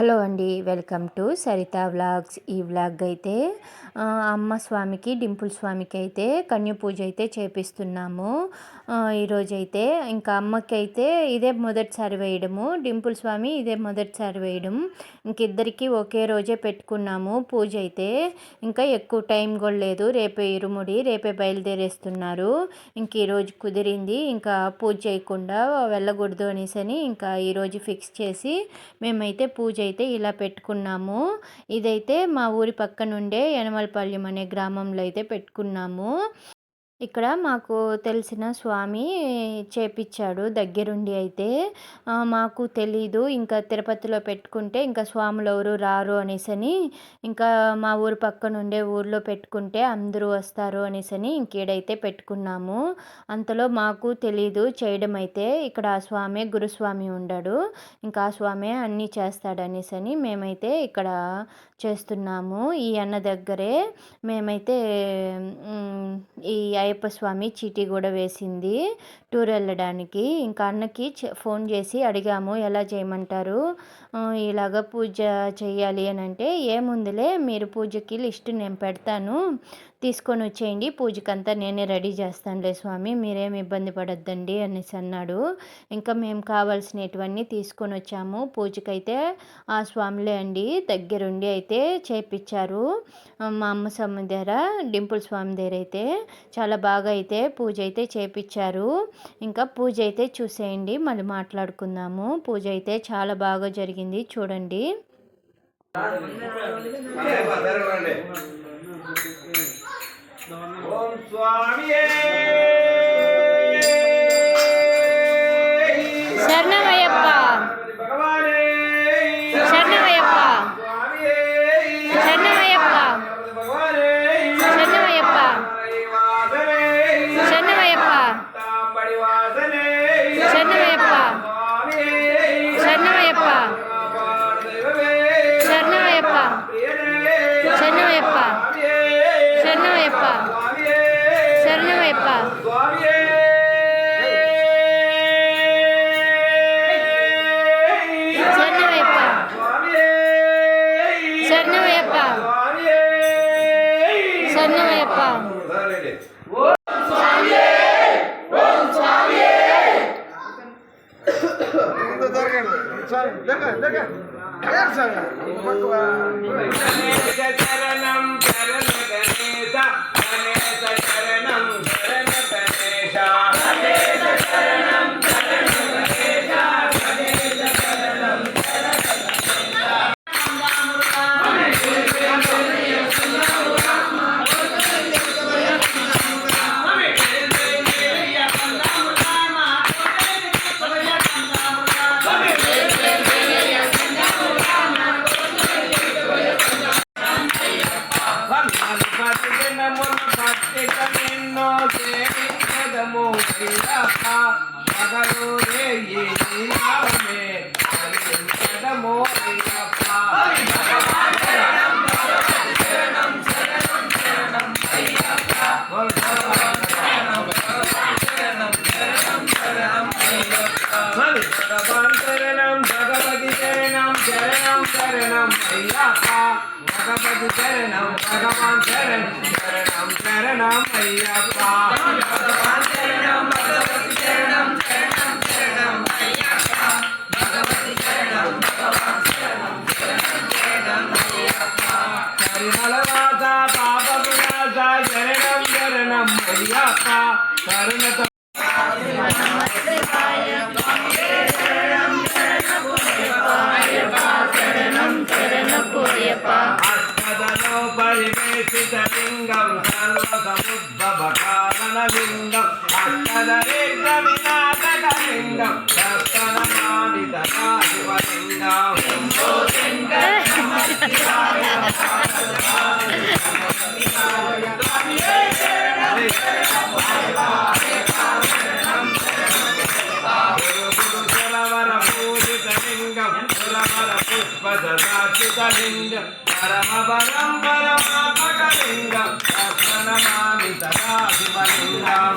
Hello అండి welcome to Saritha vlogs. ఈ vlog అయితే అమ్మ స్వామికి డింపుల్ స్వామికి అయితే కన్య పూజ అయితే చేపిస్తున్నాము. ఈరోజైతే ఇంకా అమ్మకి అయితే ఇదే మొదటిసారి వేయడము డింపుల్ స్వామి ఇదే మొదటిసారి వేయడం. ఇంకిద్దరికి ఒకే రోజే పెట్టుకున్నాము పూజ అయితే. ఇంకా ఎక్కువ టైం కూడా లేదు. రేపే ఇరుముడి రేపే బయలుదేరేస్తున్నారు. ఇంక ఈరోజు కుదిరింది. ఇంకా పూజ చేయకుండా వెళ్ళకూడదు అనేసి ఇంకా ఈరోజు ఫిక్స్ చేసి మేమైతే పూజ అయితే ఇలా పెట్టుకున్నాము. ఇదైతే మా ఊరి పక్కనుండే యనమలపల్లెం అనే గ్రామంలో అయితే పెట్టుకున్నాము. ఇక్కడ మాకు తెలిసిన స్వామి చేపించాడు దగ్గరుండి అయితే. మాకు తెలీదు. ఇంకా తిరుపతిలో పెట్టుకుంటే ఇంకా స్వాములు ఎవరు రారు అనేసని ఇంకా మా ఊరు పక్కన ఉండే ఊర్లో పెట్టుకుంటే అందరూ వస్తారు అనేసని ఇంకేడైతే పెట్టుకున్నాము. అంతలో మాకు తెలీదు. చేయడం అయితే ఇక్కడ ఆ స్వామి గురుస్వామి ఉండాడు. ఇంకా ఆ స్వామి అన్నీ చేస్తాడు అనేసని మేమైతే ఇక్కడ చేస్తున్నాము. ఈ అన్న దగ్గరే మేమైతే ఈ అయ్యప్ప స్వామి చీటీ కూడా వేసింది టూర్ వెళ్ళడానికి. ఇంకా అన్నకి ఫోన్ చేసి అడిగాము ఎలా చేయమంటారు? ఇలాగ పూజ చేయాలి అని అంటే ఏముందిలే మీరు పూజకి లిస్ట్ నేను పెడతాను. తీసుకొని వచ్చేయండి. పూజకంతా నేనే రెడీ చేస్తానులే స్వామి. మీరేం ఇబ్బంది పడొద్దండి అనేసి అన్నాడు. ఇంకా మేము కావాల్సినటువన్నీ తీసుకొని వచ్చాము. పూజకైతే ఆ స్వామిలే అండి దగ్గరుండి అయితే చేపించారు మా అమ్మ స్వామి దగ్గర డింపుల్ స్వామి దగ్గర అయితే చాలా బాగా అయితే పూజ అయితే చేపించారు ఇంకా పూజ అయితే చూసేయండి. మళ్ళీ మాట్లాడుకుందాము. పూజ అయితే చాలా బాగా జరిగింది. చూడండి. con su amiel. శరణమయ్యప్ప చరణం భగవతి శరణం భగవాన్ శరణం శరణం శరణం అయ్యప్ప సదాచిత లింగం పరమ పరం పరమాత్మక లింగం దర్శనమామి తదా శివలింగం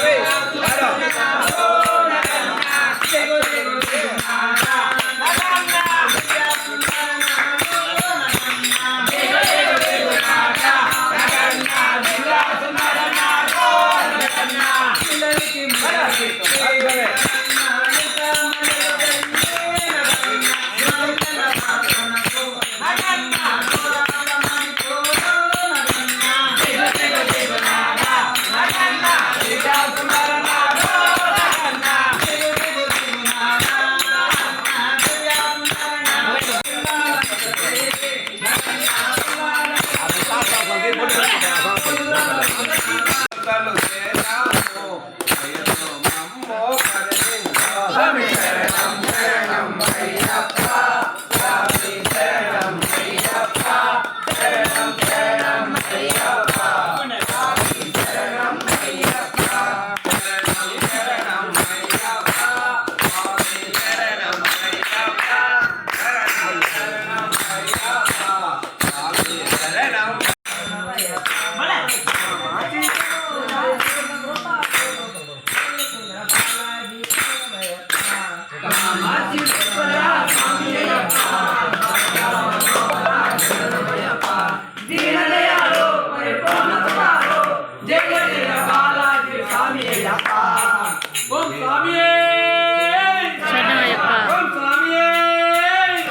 Claro.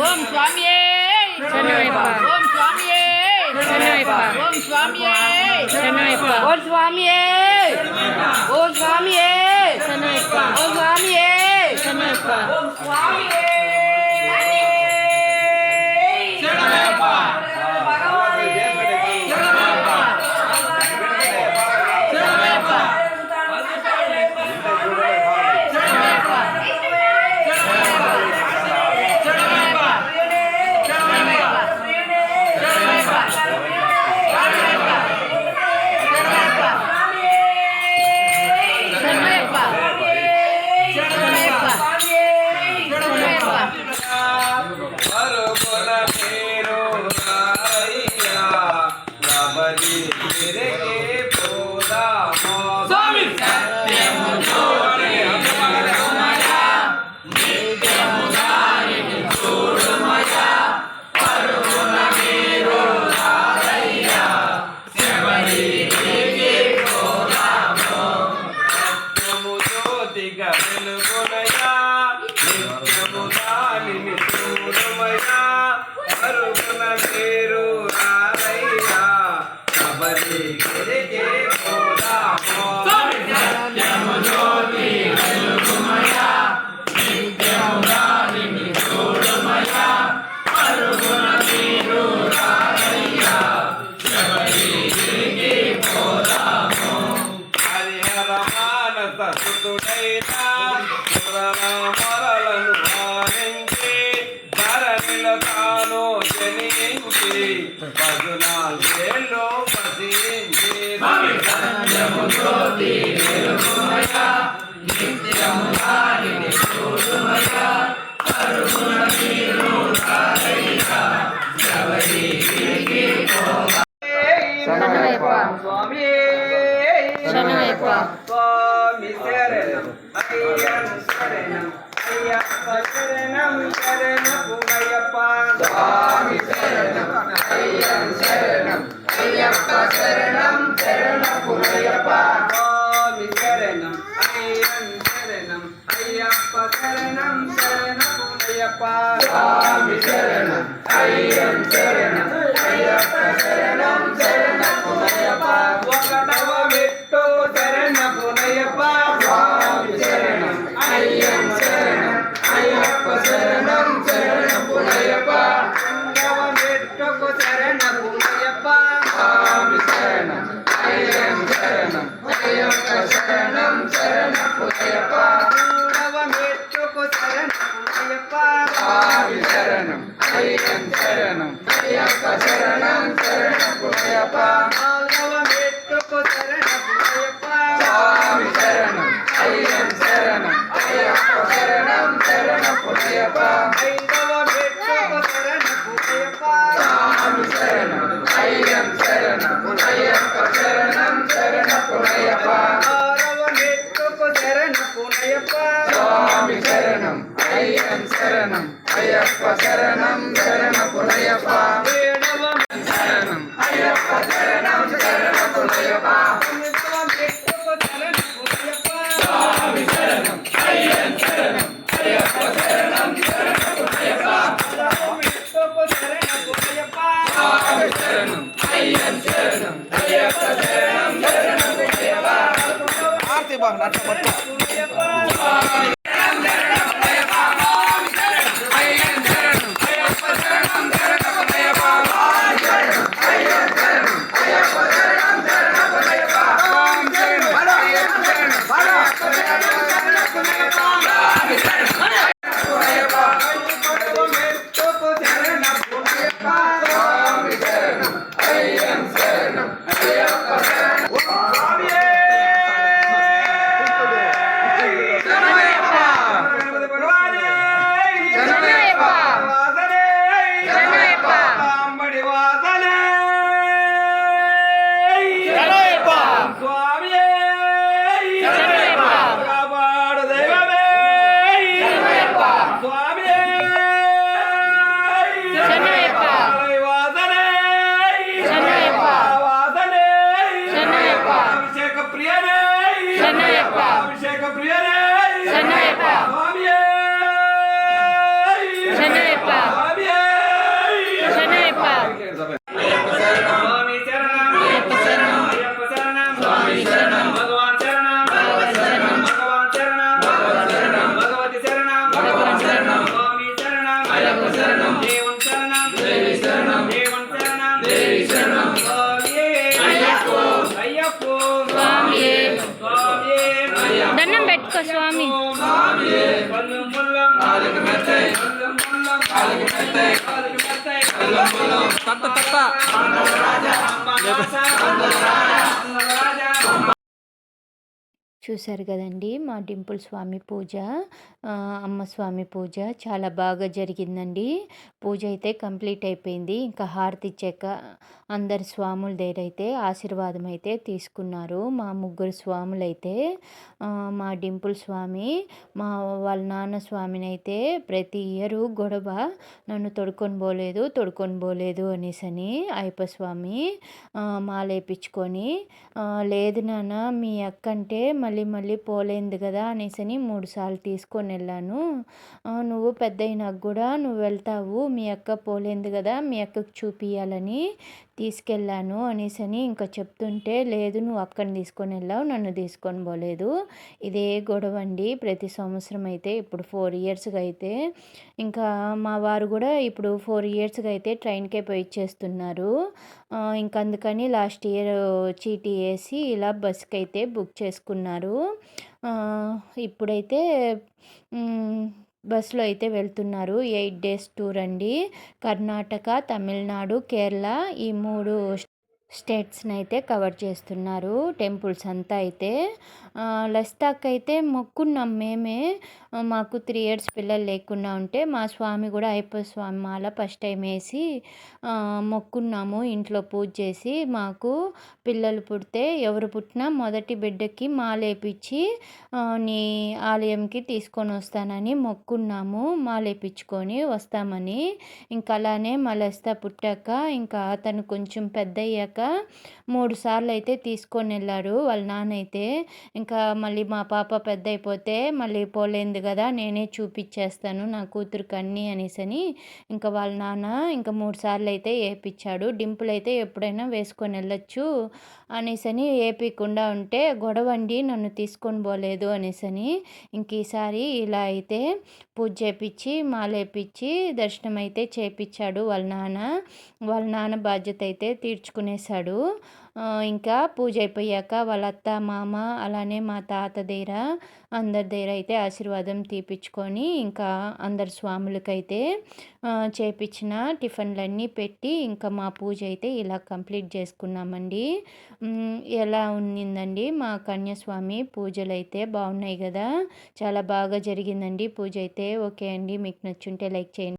ஓம் சுவாமியே சென்னைப்பா ஓம் சுவாமியே சென்னைப்பா ஓம் சுவாமியே சென்னைப்பா ஓம் சுவாமியே ஓம் சுவாமியே சென்னைப்பா ஓம் சுவாமியே சென்னைப்பா ஓம் சுவாமியே స్వామి శరణం అయ్యప్ప శరణం శరణమయ్యప్ప ఎనిమిదవ తత్త తత్త చూశారు కదండి మా డింపుల్ స్వామి పూజ. అమ్మ స్వామి పూజ చాలా బాగా జరిగిందండి. పూజ అయితే కంప్లీట్ అయిపోయింది. ఇంకా హారతి ఇచ్చాక అందరి స్వాముల దగ్గర అయితే ఆశీర్వాదం అయితే తీసుకున్నారు మా ముగ్గురు స్వాములు అయితే. మా డింపుల్ స్వామి మా వాళ్ళ నాన్న స్వామిని అయితే ప్రతి ఇయరు గొడవ నన్ను తొడుకొని పోలేదు తొడుకొని పోలేదు అనేసని అయ్యప్ప స్వామి మాలేపించుకొని లేదు నాన్న మీ అక్క అంటే మళ్ళీ మళ్ళీ పోలేదు కదా అనేసి అని మూడుసార్లు తీసుకొని వెళ్ళాను. నువ్వు పెద్ద అయినాక కూడా నువ్వు వెళ్తావు. మీ అక్క పోలేదు కదా మీ అక్కకు చూపియాలని తీసుకెళ్ళాను అనేసి అని ఇంకా చెప్తుంటే లేదు నువ్వు అక్కని తీసుకొని వెళ్ళావు నన్ను తీసుకొని పోలేదు. ఇదే గొడవ అండి. ప్రతి సంవత్సరం అయితే ఇప్పుడు ఫోర్ ఇయర్స్గా అయితే ఇంకా మా వారు కూడా ఇప్పుడు ఫోర్ ఇయర్స్గా అయితే ట్రైన్కే పోయి ఇచ్చేస్తున్నారు. ఇంకా ఇంక అందుకని లాస్ట్ ఇయర్ చీటీ వేసి ఇలా బస్కి అయితే బుక్ చేసుకున్నారు. ఇప్పుడైతే బస్సులో అయితే వెళ్తున్నారు. ఎయిట్ డేస్ టూర్ అండి. కర్ణాటక తమిళనాడు కేరళ ఈ మూడు స్టేట్స్ని అయితే కవర్ చేస్తున్నారు. టెంపుల్స్ అంతా అయితే. లస్తాక్ అయితే మొక్కున్నాం మేమే. మాకు త్రీ ఇయర్స్ పిల్లలు లేకుండా ఉంటే మా స్వామి కూడా అయ్యప్ప స్వామి మాల ఫస్ట్ టైం వేసి మొక్కున్నాము. ఇంట్లో పూజ చేసి మాకు పిల్లలు పుడితే ఎవరు పుట్టినా మొదటి బిడ్డకి మాలేపించి నీ ఆలయంకి తీసుకొని వస్తానని మొక్కున్నాము. మాలేపించుకొని వస్తామని. ఇంకా అలానే మా లస్తా పుట్టాక ఇంకా అతను కొంచెం పెద్ద అయ్యాక మూడు సార్లు అయితే తీసుకొని వెళ్ళారు వాళ్ళ నాన్న అయితే ఇంకా మళ్ళీ మా పాప పెద్ద అయిపోతే మళ్ళీ పోలేదు కదా నేనే చూపించేస్తాను నా కూతురికి అన్నీ అనేసని ఇంకా వాళ్ళ నాన్న ఇంకా మూడు సార్లు అయితే వేయించాడు డింపుల్ అయితే ఎప్పుడైనా వేసుకొని వెళ్ళొచ్చు అనేసని ఏపీకుండా ఉంటే గొడవండి నన్ను తీసుకొని పోలేదు అనేసని ఇంక ఈసారి ఇలా అయితే పూజ చేపించి మాలేపించి దర్శనం అయితే చేపించాడు వాళ్ళ నాన్న. వాళ్ళ నాన్న బాధ్యత అయితే తీర్చుకునేశాడు. ఇంకా పూజ అయిపోయాక వాళ్ళ అత్త మామ అలానే మా తాత దగ్గర అందరి దగ్గర అయితే ఆశీర్వాదం తీపించుకొని ఇంకా అందరు స్వాములకైతే చేపించిన టిఫిన్లన్నీ పెట్టి ఇంకా మా పూజ అయితే ఇలా కంప్లీట్ చేసుకున్నామండి. ఎలా ఉన్నిందండి? మా కన్యాస్వామి పూజలు అయితే బాగున్నాయి కదా? చాలా బాగా జరిగిందండి పూజ అయితే. ఓకే అండి. మీకు నచ్చుంటే లైక్ చేయండి.